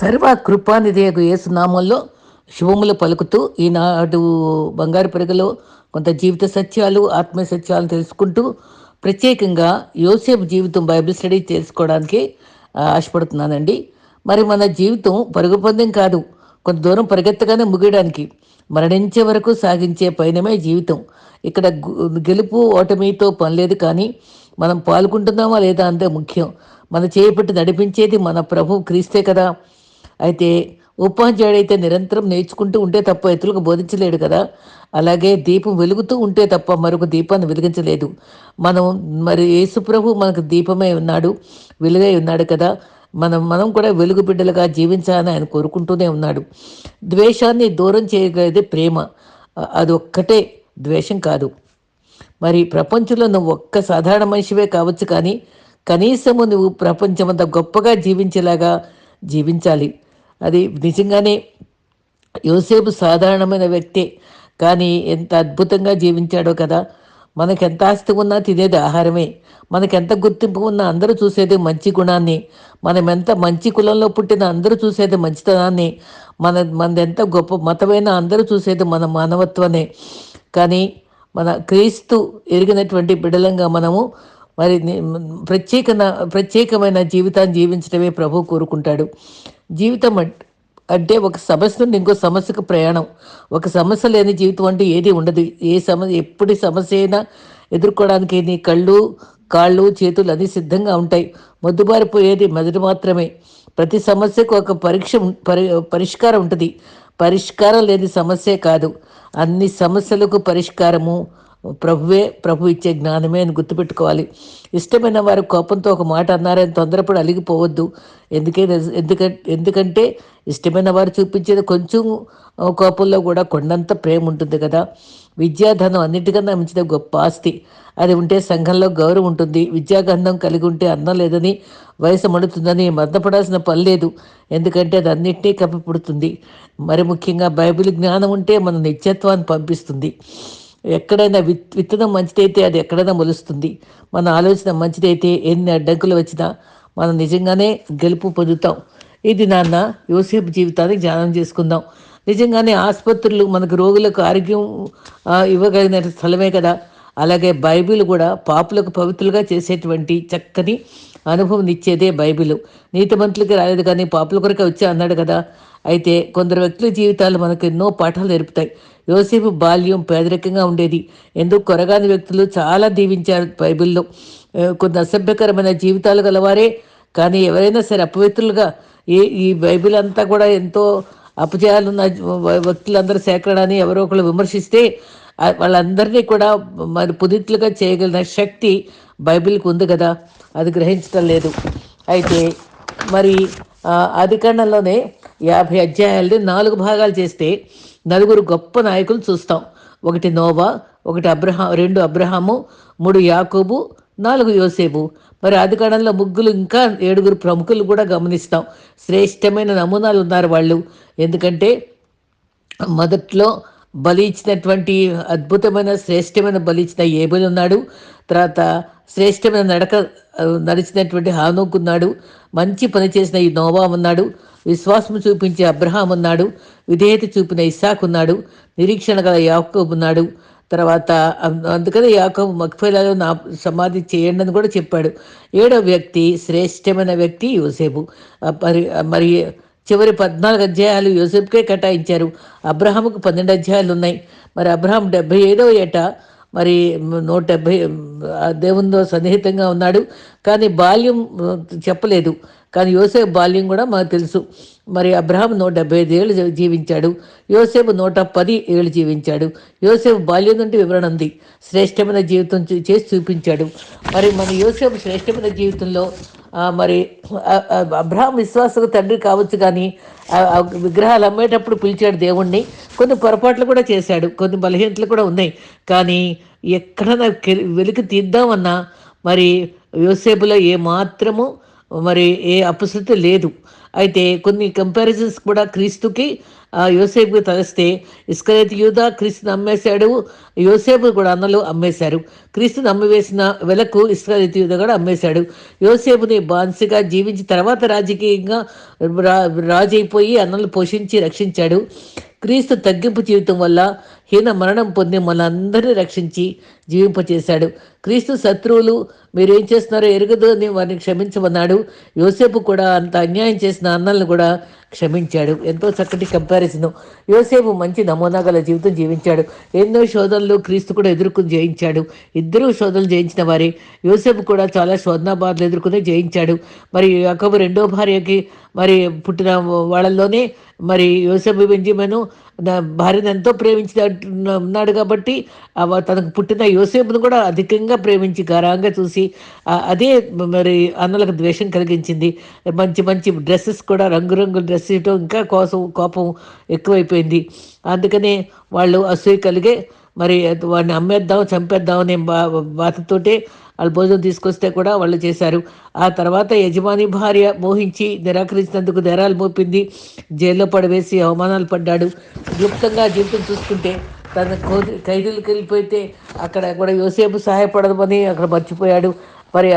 సర్వ కృపానిధియకు ఏసునామంలో శుభములు పలుకుతూ ఈనాడు బంగారు పెరుగులో కొంత జీవిత సత్యాలు ఆత్మీయ సత్యాలు తెలుసుకుంటూ ప్రత్యేకంగా యోసేపు జీవితం బైబిల్ స్టడీ చేసుకోవడానికి ఆశపడుతున్నానండి. మరి మన జీవితం పరుగు పందెం కాదు కొంత దూరం పరిగెత్తగానే ముగియడానికి మరణించే వరకు సాగించే పయనమే జీవితం. ఇక్కడ గెలుపు ఓటమితో పని లేదు కానీ మనం పాల్గొంటున్నామా లేదా అంతే ముఖ్యం. మన చేపట్టి నడిపించేది మన ప్రభు క్రీస్తే కదా. అయితే ఉపాధ్యాయుడైతే నిరంతరం నేర్చుకుంటూ ఉంటే తప్ప ఇతరులకు బోధించలేడు కదా. అలాగే దీపం వెలుగుతూ ఉంటే తప్ప మరొక దీపాన్ని వెలిగించలేదు. మనం మరి యేసుప్రభు మనకు దీపమే ఉన్నాడు వెలుగై ఉన్నాడు కదా. మనం మనం కూడా వెలుగు బిడ్డలుగా జీవించాలని ఆయన కోరుకుంటూనే ఉన్నాడు. ద్వేషాన్ని దూరం చేయగలిగేది ప్రేమ అది ఒక్కటే ద్వేషం కాదు. మరి ప్రపంచంలో నువ్వు ఒక్క సాధారణ మనిషివే కావచ్చు కానీ కనీసము నువ్వు ప్రపంచమంతా గొప్పగా జీవించేలాగా జీవించాలి. అది నిజంగానే యోసేపు సాధారణమైన వ్యక్తే. కానీ ఎంత అద్భుతంగా జీవించాడో కదా. మనకి ఎంత ఆస్తి ఉన్నా తినేది ఆహారమే. మనకి ఎంత గుర్తింపు ఉన్నా అందరూ చూసేది మంచి గుణాన్ని. మనం ఎంత మంచి కులంలో పుట్టిన అందరూ చూసేది మంచితనాన్ని. మన మనది ఎంత గొప్ప మతమైనా అందరూ చూసేది మన మానవత్వనే కానీ మన క్రీస్తు ఎరిగినటువంటి బిడలంగా మనము మరి ప్రత్యేక ప్రత్యేకన ప్రత్యేకమైన జీవితాన్ని జీవించడమే ప్రభు కోరుకుంటాడు. జీవితం అంటే అంటే ఒక సమస్య నుండి ఇంకో సమస్యకు ప్రయాణం. ఒక సమస్య లేని జీవితం అంటే ఏది ఉండదు. ఏ సమస్య ఎప్పుడు సమస్య అయినా ఎదుర్కోవడానికి నీ కళ్ళు కాళ్ళు చేతులు అన్నీ సిద్ధంగా ఉంటాయి. మొద్దుబారిపోయేది మెదడు మాత్రమే. ప్రతి సమస్యకు ఒక పరీక్ష ఉం- పరి పరిష్కారం ఉంటుంది. పరిష్కారం లేని సమస్యే కాదు. అన్ని సమస్యలకు పరిష్కారము ప్రభువే ప్రభు ఇచ్చే జ్ఞానమే అని గుర్తుపెట్టుకోవాలి. ఇష్టమైన వారు కోపంతో ఒక మాట అన్నారని తొందరపడి అలిగిపోవద్దు. ఎందుకే ఎందుకంటే ఎందుకంటే ఇష్టమైన వారు చూపించేది కొంచెం కోపంలో కూడా కొండంత ప్రేమ ఉంటుంది కదా. విద్యాధనం అన్నిటికన్నా మించిన గొప్ప ఆస్తి. అది ఉంటే సంఘంలో గౌరవం ఉంటుంది. విద్యాగంధం కలిగి ఉంటే అన్నం లేదని వయసు మడుతుందని మద్దపడాల్సిన పని లేదు. ఎందుకంటే అది అన్నింటినీ కప్పిపుడుతుంది. మరి ముఖ్యంగా బైబిల్ జ్ఞానం ఉంటే మన నిత్యత్వాన్ని పంపిస్తుంది. ఎక్కడైనా విత్ విత్తనం మంచిదైతే అది ఎక్కడైనా మొలుస్తుంది. మన ఆలోచన మంచిదైతే ఎన్ని అడ్డంకులు వచ్చినా మనం నిజంగానే గెలుపు పొందుతాం. ఇది నాన్న యోసేపు జీవితాన్ని ధ్యానం చేసుకుందాం. నిజంగానే ఆసుపత్రులు మనకు రోగులకు ఆరోగ్యం ఇవ్వగలిగిన స్థలమే కదా. అలాగే బైబిల్ కూడా పాపులకు పవిత్రులుగా చేసేటువంటి చక్కని అనుభవం ఇచ్చేదే బైబిల్. నీతిమంతులకి రాలేదు కానీ పాపుల కొరకే వచ్చా అన్నాడు కదా. అయితే కొందరు వ్యక్తుల జీవితాలు మనకు ఎన్నో పాఠాలు నేర్పుతాయి. యోసేపు బాల్యం పేదరికంగా ఉండేది. ఎందుకు కొరగాని వ్యక్తులు చాలా దీవించారు బైబిల్లో. కొన్ని అసభ్యకరమైన జీవితాలు గలవారే. కానీ ఎవరైనా సరే అపవిత్రులుగా ఈ ఈ బైబిల్ అంతా కూడా ఎంతో అపజయాలున్న వ్యక్తులందరూ సేకరణని ఎవరో ఒకరు విమర్శిస్తే వాళ్ళందరినీ కూడా మరి పుదిట్లుగా చేయగలిగిన శక్తి బైబిల్కి ఉంది కదా. అది గ్రహించడం లేదు. అయితే మరి ఆ, యాభై అధ్యాయాలని నాలుగు భాగాలు చేస్తే నలుగురు గొప్ప నాయకులు చూస్తాం. ఒకటి నోవా ఒకటి అబ్రహా రెండు అబ్రహాము మూడు యాకోబు నాలుగు యోసేపు మరి ఆదికాండంలో ముగ్గులు ఇంకా ఏడుగురు ప్రముఖులు కూడా గమనిస్తాం. శ్రేష్టమైన నమూనాలు ఉన్నారు వాళ్ళు. ఎందుకంటే మొదట్లో బలి ఇచ్చినటువంటి అద్భుతమైన శ్రేష్టమైన బలి ఇచ్చిన ఏబుల్ ఉన్నాడు. తర్వాత శ్రేష్టమైన నడక నడిచినటువంటి హానోక్ ఉన్నాడు. మంచి పని చేసిన ఈ నోవా ఉన్నాడు. విశ్వాసం చూపించే అబ్రహాం ఉన్నాడు విధేయత చూపిన ఇస్సాక్ ఉన్నాడు నిరీక్షణ గల యాకోబు ఉన్నాడు. తర్వాత అందుకనే యాకోబు మక్ఫైలాలో నా సమాధి చేయండి అని కూడా చెప్పాడు. ఏడో వ్యక్తి శ్రేష్టమైన వ్యక్తి యోసేపు. మరి మరి చివరి పద్నాలుగు అధ్యాయాలు యోసేపుకే కేటాయించారు. అబ్రహాముకు పన్నెండు అధ్యాయాలు ఉన్నాయి. మరి అబ్రహాం డెబ్బై ఐదో ఏట మరి నూట డెబ్బై దేవునితో సన్నిహితంగా ఉన్నాడు. కానీ బాల్యం చెప్పలేదు. కానీ యోసేపు బాల్యం కూడా మాకు తెలుసు. మరి అబ్రహాం నూట డెబ్బై ఐదు ఏళ్ళు జీవించాడు. యోసేపు నూట పది ఏళ్ళు జీవించాడు. యోసేపు బాల్యం నుండి వివరణ ఉంది. శ్రేష్టమైన జీవితం చూ- చేసి చూపించాడు. మరి మన యోసేపు శ్రేష్టమైన జీవితంలో మరి అబ్రహాం విశ్వాసకు తండ్రి కావచ్చు కానీ విగ్రహాలు అమ్మేటప్పుడు పిలిచాడు దేవుణ్ణి. కొన్ని పొరపాట్లు కూడా చేశాడు. కొన్ని బలహీనతలు కూడా ఉన్నాయి. కానీ ఎక్కడ వెలికి తీద్దామన్నా మరి యోసేపులో ఏ మాత్రము మరి ఏ అపశృతి లేదు. అయితే కొన్ని కంపారిజన్స్ కూడా క్రీస్తుకి యోసేపుకి తలస్తే ఇస్కరేత్ యూదా క్రీస్తుని అమ్మేశాడు యోసేపు కూడా అన్నలు అమ్మేశారు. క్రీస్తుని అమ్మివేసిన వెలకు ఇస్కరేత్ యూదా కూడా అమ్మేశాడు. యోసేపుని బాన్సిగా జీవించి తర్వాత రాజకీయంగా రా అన్నలు పోషించి రక్షించాడు. క్రీస్తు తగ్గింపు జీవితం వల్ల హీన మరణం పొంది మనందరినీ రక్షించి జీవింపచేశాడు. క్రీస్తు శత్రువులు మీరేం చేస్తున్నారో ఎరగదు అని వారిని క్షమించమన్నాడు. యోసేపు కూడా అంత అన్యాయం చేసిన అన్నలను కూడా క్షమించాడు. ఎంతో చక్కటి కంపారిజన్ యోసేపు మంచి నమూనా గల జీవితం జీవించాడు. ఎన్నో శోధనలు క్రీస్తు కూడా ఎదుర్కొని జయించాడు. ఇద్దరు శోధనలు జయించిన వారే. యోసేపు కూడా చాలా శోధనా బాధలు ఎదుర్కొని జయించాడు. మరి యాకబు రెండో భార్యకి మరి పుట్టిన వాళ్ళల్లోనే మరి యోసేపు బెంజిమను భార్యను ఎంతో ప్రేమించి ఉన్నాడు కాబట్టి తనకు పుట్టిన యోసేపును కూడా అధికంగా ప్రేమించి గారాంగా చూసి అదే మరి అన్నలకు ద్వేషం కలిగించింది. మంచి మంచి డ్రెస్సెస్ కూడా రంగురంగుల డ్రెస్ ఇవ్వటం ఇంకా కోసం కోపం ఎక్కువైపోయింది. అందుకనే వాళ్ళు అసూయ కలిగే మరి వాడిని అమ్మేద్దాం చంపేద్దాం అనే బా బాధతోటే వాళ్ళు భోజనం తీసుకొస్తే కూడా వాళ్ళు చేశారు. ఆ తర్వాత యజమాని భార్య మోహించి నిరాకరించినందుకు నేరాలు మోపింది. జైల్లో పడవేసి అవమానాలు పడ్డాడు. క్లుప్తంగా జీవితం చూసుకుంటే తన ఖైదీలకు వెళ్ళిపోతే అక్కడ కూడా యోసేపు సహాయపడదని అక్కడ మర్చిపోయాడు. మరి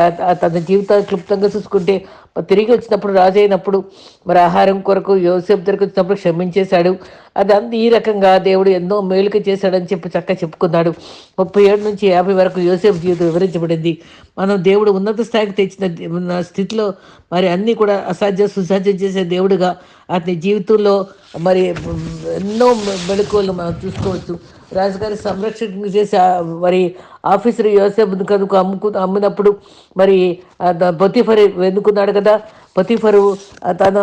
తన జీవితాన్ని క్లుప్తంగా చూసుకుంటే తిరిగి వచ్చినప్పుడు రాజు అయినప్పుడు మరి ఆహారం కొరకు యోసేపు దగ్గరికి వచ్చినప్పుడు క్షమించేశాడు. అది అంత ఈ రకంగా దేవుడు ఎన్నో మేలుక చేశాడని చెప్పి చక్కగా చెప్పుకున్నాడు. ముప్పై ఏడు నుంచి యాభై వరకు యోసేపు జీవితం వివరించబడింది. మనం దేవుడు ఉన్నత స్థాయికి తెచ్చిన స్థితిలో మరి అన్నీ కూడా అసాధ్య సుసాధ్యం చేసే దేవుడుగా అతని జీవితంలో మరి ఎన్నో మెళుకువలు మనం చూసుకోవచ్చు. రాజుగారి సంరక్షణ చేసి మరి ఆఫీసర్ యోసేపును కనుక అమ్ముకు అమ్మినప్పుడు మరి పొతిఫర్ వెనుకున్నాడు కదా పొతిఫరు తన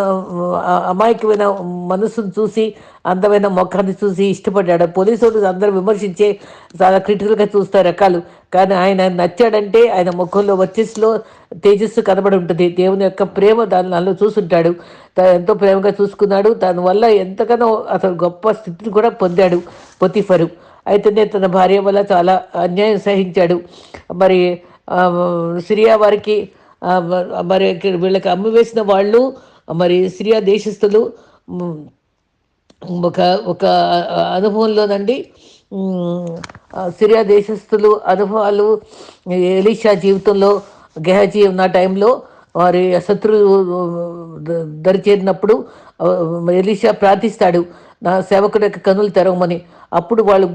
అమాయకమైన మనసును చూసి అందమైన మొఖాన్ని చూసి ఇష్టపడ్డాడు. పోలీసులు అందరూ విమర్శించే చాలా క్రిటికల్గా చూస్తారు రకాలు. కానీ ఆయన నచ్చాడంటే ఆయన ముఖంలో వచ్చేసిలో తేజస్సు కనబడి ఉంటుంది. దేవుని యొక్క ప్రేమ దాని నన్ను చూసుంటాడు. ఎంతో ప్రేమగా చూసుకున్నాడు. దానివల్ల ఎంతగానో అతను గొప్ప స్థితిని కూడా పొందాడు పొతిఫరు. అయితేనే తన భార్య వల్ల చాలా అన్యాయం సహించాడు. మరి సిరియా వారికి మరి వీళ్ళకి అమ్మివేసిన వాళ్ళు మరి సిరియా దేశస్థులు ఒక ఒక అనుభవంలోనండి సిరియా దేశస్థులు అనుభవాలు ఎలీషా జీవితంలో గెహజీ ఉన్న టైంలో వారి శత్రువు దరిచేరినప్పుడు ఎలీషా ప్రార్థిస్తాడు. నా సేవకుడు యొక్క కనులు తెరవమని అప్పుడు వాళ్ళు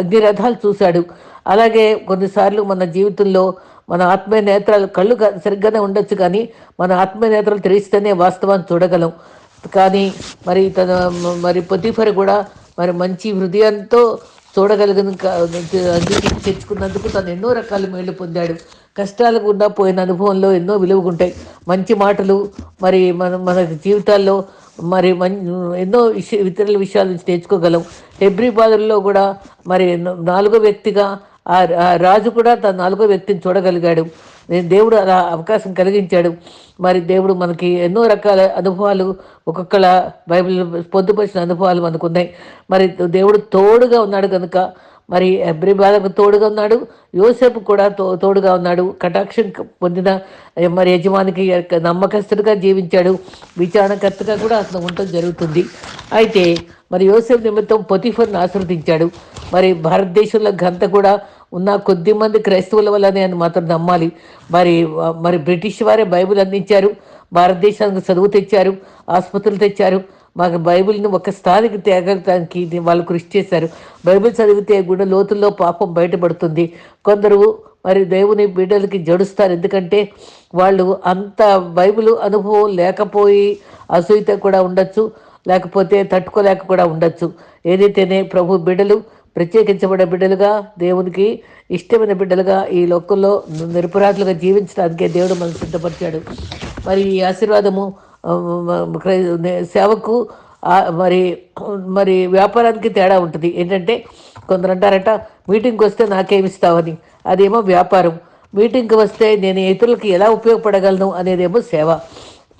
అగ్నిరథాలు చూశాడు. అలాగే కొన్నిసార్లు మన జీవితంలో మన ఆత్మీయ నేత్రాలు కళ్ళు సరిగ్గానే ఉండొచ్చు కానీ మన ఆత్మీయ నేత్రాలు తెరిస్తేనే వాస్తవాన్ని చూడగలం. కానీ మరి తన మరి పొతిఫర్ కూడా మరి మంచి హృదయంతో చూడగలిగిన తెచ్చుకున్నందుకు తను ఎన్నో రకాల మేళ్ళు పొందాడు. కష్టాలు గుండా పోయిన అనుభవంలో ఎన్నో విలువగుంటాయి మంచి మాటలు మరి మన మన జీవితాల్లో మరి ఎన్నో విషయ ఇతరుల విషయాల నుంచి నేర్చుకోగలం. హెబ్రి బాధల్లో కూడా మరి నాలుగో వ్యక్తిగా ఆ రాజు కూడా తన నాలుగో వ్యక్తిని చూడగలిగాడు. దేవుడు అలా అవకాశం కలిగించాడు. మరి దేవుడు మనకి ఎన్నో రకాల అనుభవాలు ఒక్కొక్కల బైబిల్ పొందుపరిచిన అనుభవాలు మనకు ఉన్నాయి మరి దేవుడు తోడుగా ఉన్నాడు కనుక మరి ఎబ్రి బాధకు తోడుగా ఉన్నాడు. యోసేపు కూడా తో తోడుగా ఉన్నాడు. కటాక్షం పొందిన మరి యజమానికి నమ్మకస్తుడిగా జీవించాడు. విచారణకర్తగా కూడా అతను ఉండటం జరుగుతుంది. అయితే మరి యోసేపు నిమిత్తం పొతిఫర్ను ఆశ్రవదించాడు. మరి భారతదేశంలో గంత కూడా ఉన్న కొద్ది మంది క్రైస్తవుల వల్లనే అని మాత్రం నమ్మాలి. మరి మరి బ్రిటిష్ వారే బైబిల్ అందించారు. భారతదేశానికి చదువు తెచ్చారు. ఆసుపత్రులు తెచ్చారు. మాకు బైబిల్ని ఒక స్థానికి తేగలటానికి వాళ్ళు కృషి చేశారు. బైబిల్ చదివితే కూడా లోతుల్లో పాపం బయటపడుతుంది. కొందరు మరి దేవుని బిడ్డలకి జడుస్తారు. ఎందుకంటే వాళ్ళు అంత బైబిల్ అనుభవం లేకపోయి అసూయత కూడా ఉండొచ్చు లేకపోతే తట్టుకోలేక కూడా ఉండొచ్చు. ఏదైతేనే ప్రభు బిడ్డలు ప్రత్యేకించబడే బిడ్డలుగా దేవునికి ఇష్టమైన బిడ్డలుగా ఈ లోకంలో నిరపరాధులుగా జీవించడానికే దేవుడు మనం సిద్ధపరిచాడు. మరి ఈ ఆశీర్వాదము సేవకు మరి మరి వ్యాపారానికి తేడా ఉంటుంది. ఏంటంటే కొందరు అంటారట మీటింగ్కి వస్తే నాకేమిస్తావని. అదేమో వ్యాపారం. మీటింగ్కి వస్తే నేను ఇతరులకి ఎలా ఉపయోగపడగలను? అనేదేమో సేవ.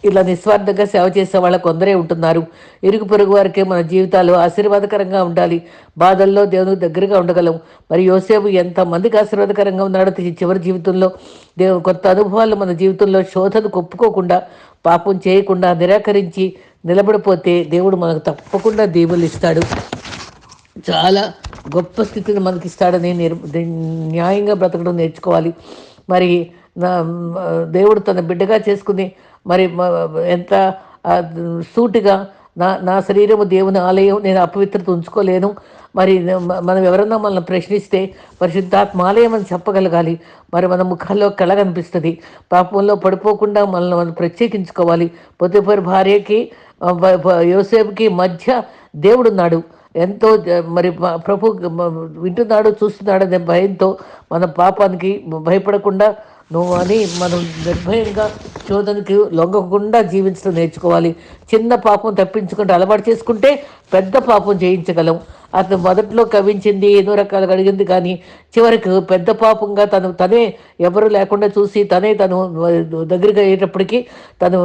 ఇలా నిస్వార్థంగా సేవ చేసే వాళ్ళ కొందరే ఉంటున్నారు. ఇరుగు పొరుగు వారికే మన జీవితాలు ఆశీర్వాదకరంగా ఉండాలి. బాధల్లో దేవునికి దగ్గరగా ఉండగలం. మరి యోసేపు ఎంతమందికి ఆశీర్వాదకరంగా ఉన్నాడో చివరి జీవితంలో దేవు కొత్త అనుభవాలు మన జీవితంలో శోధను ఒప్పుకోకుండా పాపం చేయకుండా నిరాకరించి నిలబడిపోతే దేవుడు మనకు తప్పకుండా దీవులు ఇస్తాడు. చాలా గొప్ప స్థితిని మనకి ఇస్తాడని న్యాయంగా బ్రతకడం నేర్చుకోవాలి. మరి నా దేవుడు తన బిడ్డగా చేసుకుని మరి ఎంత సూటిగా నా నా శరీరము దేవుని ఆలయం నేను అపవిత్రత ఉంచుకోలేను. మరి మనం ఎవరన్నా మనల్ని ప్రశ్నిస్తే పరిశుద్ధాత్మ ఆలయం అని చెప్పగలగాలి. మరి మన ముఖాల్లో కళ కనిపిస్తుంది. పాపంలో పడిపోకుండా మనల్ని మనం ప్రత్యేకించుకోవాలి. పొద్దుపరి భార్యకి యోసేపుకి మధ్య దేవుడున్నాడు. ఎంతో మరి ప్రభు వింటున్నాడు చూస్తున్నాడు అనే భయంతో మన పాపానికి భయపడకుండా నువ్వు అని మనం నిర్భయంగా శోధనకి లొంగకుండా జీవించడం నేర్చుకోవాలి. చిన్న పాపం తప్పించుకుంటే అలవాటు చేసుకుంటే పెద్ద పాపం జయించగలం. అతను మొదట్లో కవించింది ఎన్నో రకాలుగా అడిగింది కానీ చివరికి పెద్ద పాపంగా తను తనే ఎవరు లేకుండా చూసి తనే తను దగ్గరికి అయ్యేటప్పటికీ తను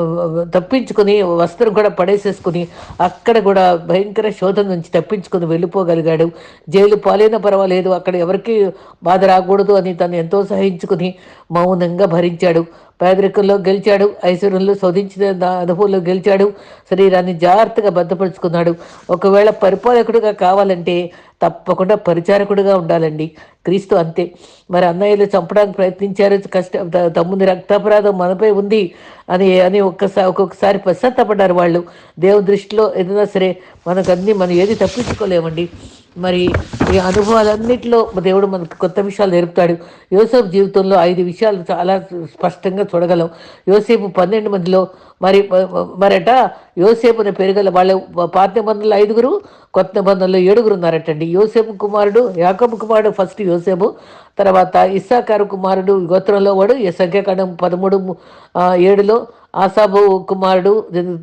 తప్పించుకుని వస్త్రం కూడా పడేసేసుకుని అక్కడ కూడా భయంకర శోధన నుంచి తప్పించుకుని వెళ్ళిపోగలిగాడు. జైలు పాలైనా పర్వాలేదు అక్కడ ఎవరికి బాధ రాకూడదు అని తను ఎంతో సహించుకుని మౌనంగా భరించాడు. పేదరికంలో గెలిచాడు ఐశ్వర్యంలో శోధించిన అనుభవంలో గెలిచాడు శరీరాన్ని జాగ్రత్తగా భద్రపరుచుకున్నాడు. ఒకవేళ పరిపాలకుడుగా కావాలంటే తప్పకుండా పరిచారకుడుగా ఉండాలండి. క్రీస్తు అంతే. మరి అన్నయ్యలు చంపడానికి ప్రయత్నించారు కష్ట తమ్ముని రక్తాపరాధం మనపై ఉంది అని అని ఒక్కసారి ఒక్కొక్కసారి పశ్చాత్తపడ్డారు వాళ్ళు. దేవుని దృష్టిలో ఏదైనా సరే మనకు మనం ఏది తప్పించుకోలేమండి. మరి ఈ అనుభవాలన్నింటిలో దేవుడు మనకు కొత్త విషయాలు నేర్పుతాడు. యోసేపు జీవితంలో ఐదు విషయాలు చాలా స్పష్టంగా చూడగలం. యోసేపు పన్నెండు మందిలో మరి మరట యోసేపు అనే పెరుగల వాళ్ళ పాత నిబంధనలు ఐదుగురు కొత్త నిబంధనలు ఏడుగురు ఉన్నారటండి. యోసేపు కుమారుడు యాకబు కుమారుడు ఫస్ట్ యోసేపు తర్వాత ఇస్సాకారు కుమారుడు గోత్రంలో వాడు ఈ సంఖ్యాకాండం పదమూడు ఏడులో ఆసాబు కుమారుడు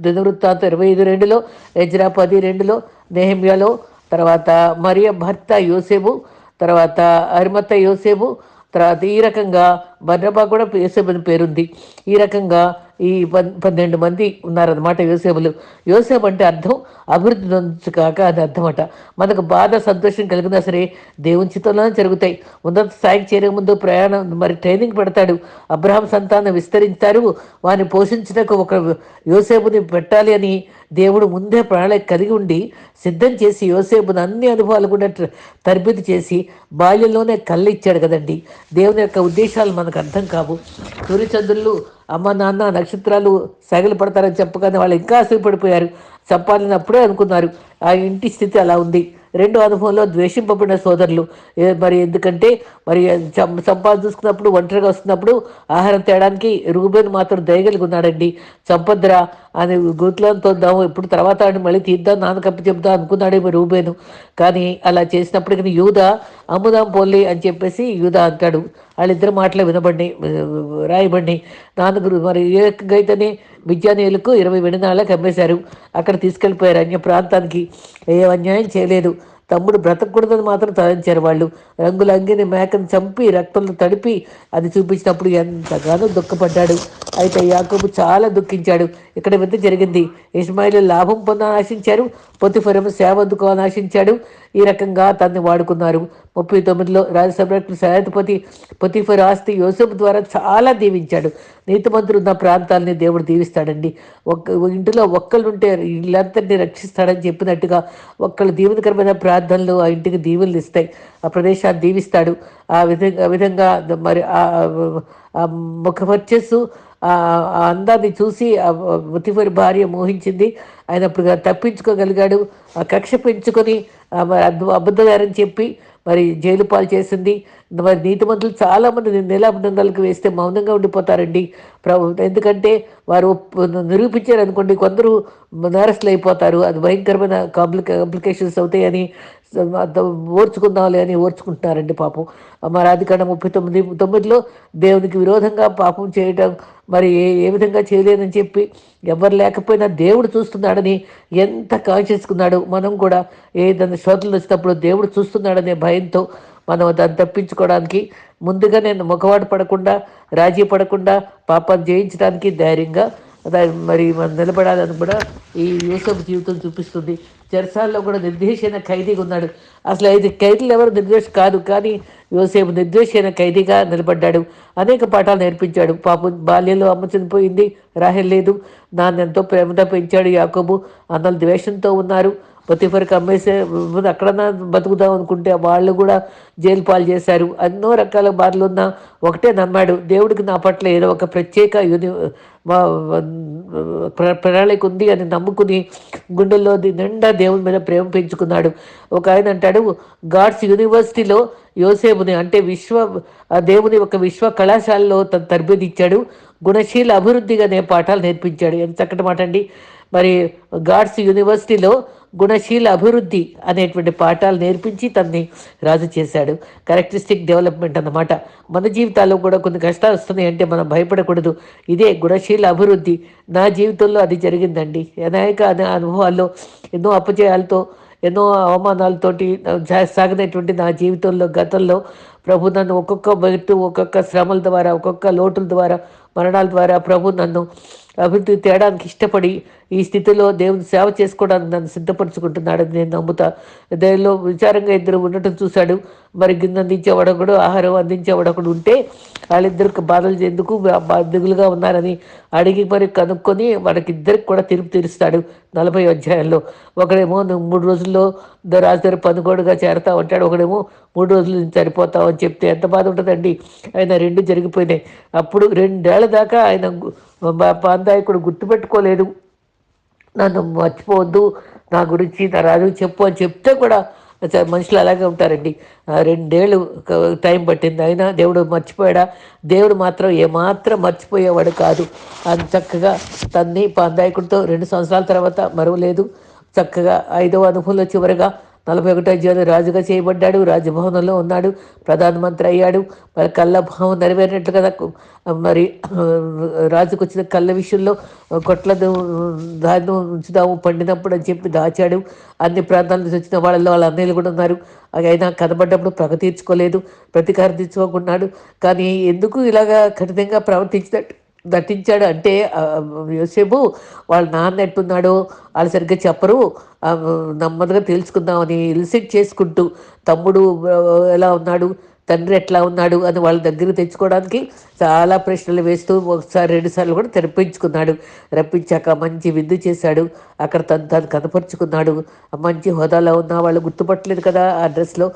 దినవృత్తాంత ఇరవై ఐదు రెండులో ఎజ్రా పది రెండులో నెహమ్యాలో తర్వాత మరియ భర్త యోసేపు తర్వాత అరిమత్త యోసేపు తర్వాత ఈ రకంగా బర్రబా కూడా యోసేపు అని పేరుంది. ఈ రకంగా ఈ పన్నెండు మంది ఉన్నారనమాట యోసేపులు. యోసేపు అంటే అర్థం అభివృద్ధి కాక అది అర్థమట. మనకు బాధ సంతోషం కలిగినా సరే దేవుని చిత్తంలోనే జరుగుతాయి. ఉన్నత స్థాయికి చేరే ముందు ప్రయాణం మరి ట్రైనింగ్ పెడతాడు. అబ్రహాం సంతానం విస్తరించారు. వారిని పోషించడానికి ఒక యోసేపుని పెట్టాలి అని దేవుడు ముందే ప్రణాళిక కలిగి ఉండి సిద్ధం చేసి యోసేపును అన్ని అనుభవాలు కూడా తరబితి చేసి బాల్యంలోనే కళ్ళు ఇచ్చాడు కదండి. దేవుని యొక్క ఉద్దేశాలు మనకు అర్థం కావు. సూర్యచంద్రులు అమ్మ నాన్న నక్షత్రాలు సగలు పడతారని చెప్పగానే వాళ్ళు ఇంకా ఆశపడిపోయారు చంపాలని అనుకున్నారు ఆ ఇంటి స్థితి అలా ఉంది. రెండో అనుభవంలో ద్వేషింపబడిన సోదరులు. మరి ఎందుకంటే మరి సంపాదన చూసుకున్నప్పుడు ఒంటరిగా వస్తున్నప్పుడు ఆహారం తేయడానికి రూబేన్ మాత్రం దయగలిగి ఉన్నాడండి. చంపద్రా అని గుర్తులను తోద్దాము ఇప్పుడు తర్వాత మళ్ళీ తీద్దాం నాన్నకప్ప చెప్దాం అనుకున్నాడేమో రూబేను. కానీ అలా చేసినప్పటికీ యూద అమ్ముదాం పోలే అని చెప్పేసి యూద అంటాడు. వాళ్ళిద్దరు మాటలు వినబడి రాయబడి నాన్నగురు మరి ఏకగైతేనే విద్యానీయులకు ఇరవై వెనునాళ్ళకి అమ్మేశారు అక్కడ తీసుకెళ్ళిపోయారు అన్య ప్రాంతానికి ఏ అన్యాయం చేయలేదు. తమ్ముడు బ్రతకూడదని మాత్రం తలంచారు వాళ్ళు. రంగుల అంగిని మేకను చంపి రక్తంలో తడిపి అది చూపించినప్పుడు ఎంతగానో దుఃఖపడ్డాడు. అయితే యాకబు చాలా దుఃఖించాడు. ఇక్కడ వింత జరిగింది. ఇస్మాయిల్ లాభం పొందని ఆశించారు. పొత్తిఫరము సేవ అందుకోవాలని ఆశించాడు. ఈ రకంగా తన్ని వాడుకున్నారు. ముప్పై తొమ్మిదిలో రాజ్యసభకు సహాయపతి పొతిఫర్ ఆస్తి యోసేపు ద్వారా చాలా దీవించాడు. నీతిమంతులు ఉన్న ప్రాంతాలని దేవుడు దీవిస్తాడండి. ఒక్క ఇంటిలో ఒక్కళ్ళుంటే ఇళ్ళంతటిని రక్షిస్తాడని చెప్పినట్టుగా ఒక్కళ్ళు దీవెనకరమైన ప్రార్థనలు ఆ ఇంటికి దీవులు ఇస్తాయి. ఆ ప్రదేశాన్ని దీవిస్తాడు. ఆ విధంగా విధంగా మరి ఆ ముఖ ఆ అందాన్ని చూసి ముతిఫరి భార్య మోహించింది. ఆయన తప్పించుకోగలిగాడు. ఆ కక్ష పెంచుకొని మరి అబద్ధగారని చెప్పి మరి జైలు పాలు చేసింది. మరి నీతిమంతులు చాలామంది నిలాబంధాలకు వేస్తే మౌనంగా ఉండిపోతారండి. ప్రభు ఎందుకంటే వారు నిరూపించారు అనుకోండి కొందరు నేరస్తులు అయిపోతారు. అది భయంకరమైన కాంప్లికే కాంప్లికేషన్స్ అవుతాయని ఓర్చుకుందాంలే అని ఓర్చుకుంటున్నారండి పాపం. మరి అది కన్నా ముప్పై తొమ్మిది తొమ్మిదిలో దేవునికి విరోధంగా పాపం చేయడం మరి ఏ విధంగా చేయలేదని చెప్పి ఎవరు లేకపోయినా దేవుడు చూస్తున్నాడని ఎంత కాల్చేసుకున్నాడు మనం కూడా ఏదైనా శ్రోతలు వచ్చినప్పుడు దేవుడు చూస్తున్నాడనే భయంతో మనం దాన్ని తప్పించుకోవడానికి ముందుగా నేను ముఖవాడు పడకుండా రాజీ పడకుండా పాపాన్ని జయించడానికి ధైర్యంగా మరి మనం నిలబడాలని కూడా ఈ యూసఫ్ జీవితం చూపిస్తుంది. చెరసాల్లో కూడా నిర్దేశైన ఖైదీగా ఉన్నాడు. అసలు ఐదు ఖైదీలు ఎవరు? నిర్దేశ కాదు. కానీ యోసేపు అయిన ఖైదీగా నిలబడ్డాడు. అనేక పాఠాలు నేర్పించాడు. పాపం బాల్యంలో అమ్మ చనిపోయింది. రాహెల్ లేదు. నాన్న ఎంతో ప్రేమతో పెంచాడు యాకోబు. అన్నలు ద్వేషంతో ఉన్నారు. పొత్తిఫరికి అమ్మేసే అక్కడన్నా బతుకుదాం అనుకుంటే వాళ్ళు కూడా జైలు పాలు చేశారు. ఎన్నో రకాల బాధలున్నా ఒకటే నమ్మాడు. దేవుడికి నా పట్ల ఏదో ఒక ప్రత్యేక యూని ప్రణాళిక ఉంది అని నమ్ముకుని గుండెల్లో నిండా దేవుని మీద ప్రేమ పెంచుకున్నాడు. ఒక ఆయన అంటాడు గాడ్స్ యూనివర్సిటీలో యోసేపుని అంటే విశ్వ దేవుని ఒక విశ్వ కళాశాలలో తన తరబేది ఇచ్చాడు గుణశీల అభివృద్ధిగా నే పాఠాలు నేర్పించాడు. ఎంత చక్కటి మాట అండి మరి గాడ్స్ యూనివర్సిటీలో గుణశీల అభివృద్ధి అనేటువంటి పాఠాలు నేర్పించి తన్ని రాజు చేశాడు. కరెక్టరిస్టిక్ డెవలప్మెంట్ అన్నమాట. మన జీవితాల్లో కూడా కొన్ని కష్టాలు వస్తున్నాయి అంటే మనం భయపడకూడదు. ఇదే గుణశీల అభివృద్ధి. నా జీవితంలో అది జరిగిందండి. అనేక అనుభవాల్లో ఎన్నో అపజయాలతో ఎన్నో అవమానాలతోటి సాగినటువంటి నా జీవితంలో గతంలో ప్రభు నన్ను ఒక్కొక్క బయట ఒక్కొక్క శ్రమల ద్వారా ఒక్కొక్క లోటుల ద్వారా మరణాల ద్వారా ప్రభు నన్ను అభివృద్ధి తేడానికి ఇష్టపడి ఈ స్థితిలో దేవుని సేవ చేసుకోవడానికి నన్ను సిద్ధపరచుకుంటున్నాడని నేను నమ్ముతా. దానిలో విచారంగా ఇద్దరు ఉండటం చూశాడు. మరి గిన్నె అందించేవాడు ఒకడు ఆహారం అందించేవాడు ఒకడు ఉంటే వాళ్ళిద్దరికి బాధలు ఎందుకు దిగులుగా ఉన్నారని అడిగి మరి కనుక్కొని వాళ్ళకిద్దరికి కూడా తిరుపు తీరుస్తాడు నలభై అధ్యాయంలో. ఒకడేమో మూడు రోజుల్లో రాజధాని పనుగోడుగా చేరతా ఉంటాడు. ఒకడేమో మూడు రోజులు సరిపోతావు అని చెప్తే ఎంత బాధ ఉంటుందండి. ఆయన రెండు జరిగిపోయినాయి. అప్పుడు రెండేళ్ళ దాకా ఆయన పాందాయకుడు గుర్తుపెట్టుకోలేదు. నన్ను మర్చిపోవద్దు నా గురించి నా రాజు చెప్పు అని చెప్తే కూడా మనుషులు అలాగే ఉంటారండి. రెండేళ్ళు టైం పట్టింది. అయినా దేవుడు మర్చిపోయాడా? దేవుడు మాత్రం ఏమాత్రం మర్చిపోయేవాడు కాదు. అని చక్కగా తన్ని పాందాయకుడితో రెండు సంవత్సరాల తర్వాత మరవలేదు. చక్కగా ఐదవ అనుభవంలో చివరిగా నలభై ఒకటో అధ్యాయంలో రాజుగా చేయబడ్డాడు రాజభవనంలో ఉన్నాడు ప్రధానమంత్రి అయ్యాడు. మరి కళ్ళ భావం నెరవేరినట్లు కదా మరి రాజుకు వచ్చిన కళ్ళ విషయంలో కొట్ల దాన్ని ఉంచుదాము పండినప్పుడు అని చెప్పి దాచాడు. అన్ని ప్రాంతాల నుంచి వచ్చిన వాళ్ళలో వాళ్ళ అన్నయ్యలు కూడా ఉన్నారు. అయినా కనబడ్డప్పుడు ప్రగ తీర్చుకోలేదు ప్రతీకారం తీర్చుకోకున్నాడు కానీ ఎందుకు ఇలాగా కఠినంగా ప్రవర్తించినట్టు? నటించాడు. అంటే యోసేపు వాళ్ళ నాన్న ఎట్టున్నాడో వాళ్ళు సరిగ్గా చెప్పరు. నెమ్మదిగా తెలుసుకుందామని ఇల్సిట్ చేసుకుంటూ తమ్ముడు ఎలా ఉన్నాడు తండ్రి ఎట్లా ఉన్నాడు అని వాళ్ళ దగ్గర తెచ్చుకోవడానికి చాలా ప్రశ్నలు వేస్తూ ఒకసారి రెండుసార్లు కూడా తెరపించుకున్నాడు. రప్పించాక మంచి విందు చేశాడు. అక్కడ తను తను కనపరుచుకున్నాడు. మంచి హోదాలో ఉన్న వాళ్ళు గుర్తుపట్టలేదు కదా ఆ డ్రెస్లో.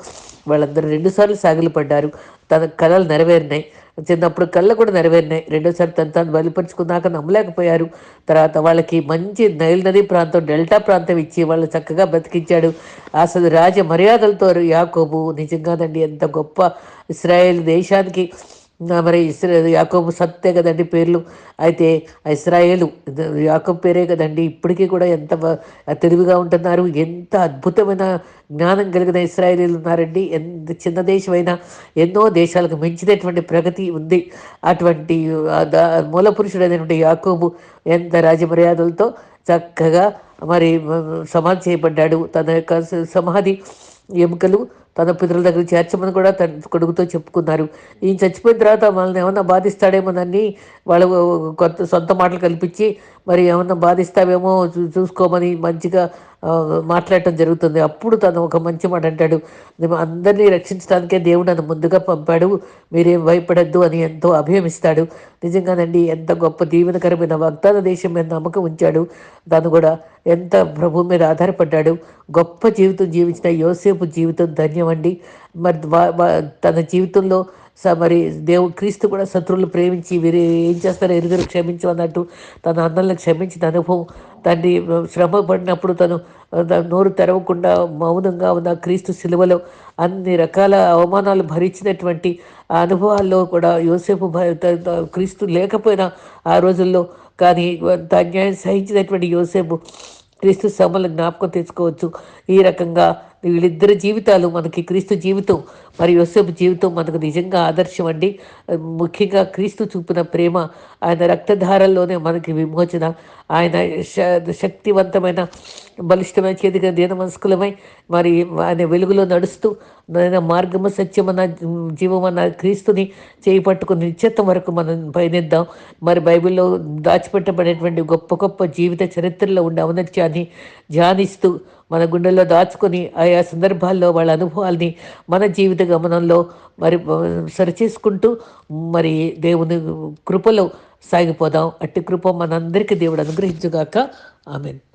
వాళ్ళందరూ రెండుసార్లు సాగిలిపడ్డారు. తన కళలు నెరవేరినాయి. చిన్నప్పుడు కళ్ళు కూడా నెరవేరినాయి. రెండోసారి తను తాను బయలుపరుచుకున్నాక నమ్మలేకపోయారు. తర్వాత వాళ్ళకి మంచి నైల్ నది ప్రాంతం డెల్టా ప్రాంతం ఇచ్చి వాళ్ళు చక్కగా బతికించాడు అసలు రాజ మర్యాదలతో యాకోబు నిజంగానండి ఎంత గొప్ప ఇస్రాయేల్ దేశానికి మరి ఇస్రా యాకోబు సత్తే కదండి పేర్లు. అయితే ఇస్రాయేలు యాకోబు పేరే కదండి. ఇప్పటికీ కూడా ఎంత తెలివిగా ఉంటున్నారు. ఎంత అద్భుతమైన జ్ఞానం కలిగిన ఇస్రాయేలీలు ఉన్నారండి. ఎంత చిన్న దేశమైనా ఎన్నో దేశాలకు మించినటువంటి ప్రగతి ఉంది. అటువంటి మూల పురుషుడైనటువంటి యాకోబు ఎంత రాజమర్యాదలతో చక్కగా మరి సమాధి చేయబడ్డాడు. తన యొక్క సమాధి ఎముకలు తన పితరుల దగ్గర చేర్చమని కూడా తన కొడుకుతో చెప్పుకున్నారు. ఈయన చచ్చిపోయిన తర్వాత వాళ్ళని ఏమన్నా బాధిస్తాడేమోనని వాళ్ళు కొత్త సొంత మాటలు కల్పించి మరి ఏమన్నా బాధిస్తావేమో చూసుకోమని మంచిగా మాట్లాడటం జరుగుతుంది. అప్పుడు తను ఒక మంచి మాట అంటాడు. అందరినీ రక్షించడానికే దేవుడు నన్ను ముందుగా పంపాడు. మీరేం భయపడద్దు అని ఎంతో అభయమిస్తాడు నిజంగానండి ఎంత గొప్ప దీవెనకరమైన వాగ్దాన దేశం మీద నమ్మకం ఉంచాడు. తను కూడా ఎంత ప్రభు మీద ఆధారపడ్డాడు. గొప్ప జీవితం జీవించిన యోసేపు జీవితం ధన్యమండి మరి తన జీవితంలో మరి దేవు క్రీస్తు కూడా శత్రువులు ప్రేమించి వీరు ఏం చేస్తారో ఎరుగురు క్షమించు అన్నట్టు తన అన్నలను క్షమించిన అనుభవం దాన్ని శ్రమ పడినప్పుడు తను నోరు తెరవకుండా మౌనంగా ఉన్న క్రీస్తు సిలువలో అన్ని రకాల అవమానాలు భరించినటువంటి అనుభవాల్లో కూడా యోసేపు క్రీస్తు లేకపోయినా ఆ రోజుల్లో కానీ అన్యాయం సహించినటువంటి యోసేపు క్రీస్తు శ్రమలు జ్ఞాపకం తెచ్చుకోవచ్చు. ఈ రకంగా వీళ్ళిద్దరి జీవితాలు మనకి క్రీస్తు జీవితం మరి యోసేపు జీవితం మనకు నిజంగా ఆదర్శం అండి. ముఖ్యంగా క్రీస్తు చూపిన ప్రేమ ఆయన రక్తధారల్లోనే మనకి విమోచన ఆయన శక్తివంతమైన బలిష్టమైన చేతిగా దీనమనస్కులమై మరి ఆయన వెలుగులో నడుస్తూ ఆయన మార్గము సత్యమన్న జీవమన్న క్రీస్తుని చేయి పట్టుకుని నిశ్చితం వరకు మనం పయనిద్దాం. మరి బైబిల్లో దాచిపెట్టబడేటువంటి గొప్ప గొప్ప జీవిత చరిత్రలో ఉండే ఔన్నత్యాన్ని ధ్యానిస్తూ మన గుండెల్లో దాచుకొని ఆయా సందర్భాల్లో వాళ్ళ అనుభవాల్ని మన జీవిత గమనంలో మరి సరిచేసుకుంటూ మరి దేవుని కృపలో సాగిపోదాం. అట్టి కృప మనందరికీ దేవుడు అనుగ్రహించుగాక. ఆమెను.